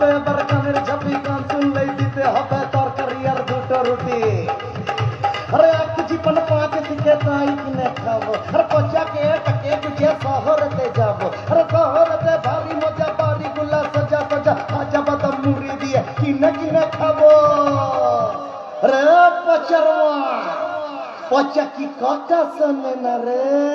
বন্ধু এবার কানের ঝাপি গান শুনলেই দিতে হবে তরকারি আর দুটো রুটি আরে এক জীবন পাঁচ থেকে তাই কিনে খাব আরে পচাকে টাকে বুঝে শহরতে যাব আরে শহরতে ভারী মজা বাড়ি গুলা সজা সজা আজা বাদাম মুড়ি দিয়ে কিনে কিনে খাব রে পচরমা পচা কি কথা শোনে না রে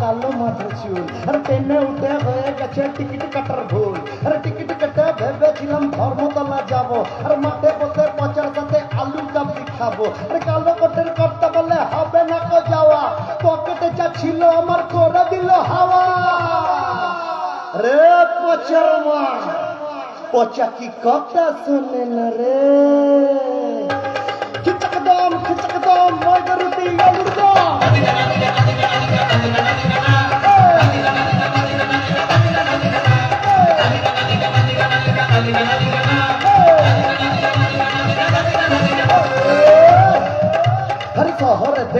কালো মাথার চুল। আরে ট্রেনে উঠে হয়ে গেছে টিকিট কাটার ভুল। আরে টিকিট কেটে ভেবেছিলাম ধর্মতলা যাব। আর মাঠে বসে পচার সাথে আলু কাবলি খাব। আরে কালো কোটের কর্তা বলে হবে না কো যাওয়া। পকেটে যা ছিল আমার করে দিল হাওয়া। রে পচার মা। পচা কি কথা শোনে না রে? খিচক দম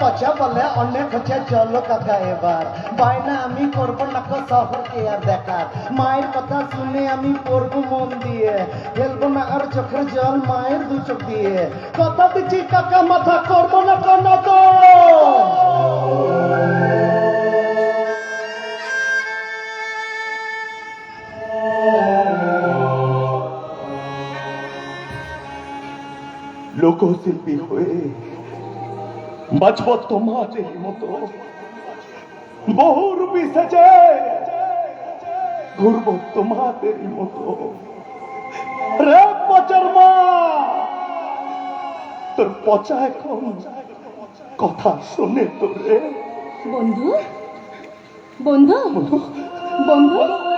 পচা বলে অনেক হচ্ছে চলো কাকা এবার বায়না আমি করব না শহরকে আর দেখার। মায়ের কথা শুনে আমি পড়ব মন দিয়ে। ফেলব না আর চোখের জল মায়ের দু চোখ দিয়ে। কথা দিচ্ছি কাকা মাথা করব না কোনো তো। লোকশিল্পী হয়ে বাঁচব তোমাদের মতো। বহুরূপী সেজে ঘুরব তোমাদের মতো। রে পচার মা! তোর পচা এখন কথা শোনে তো রে বন্ধু? বন্ধু? বন্ধু? বন্ধু?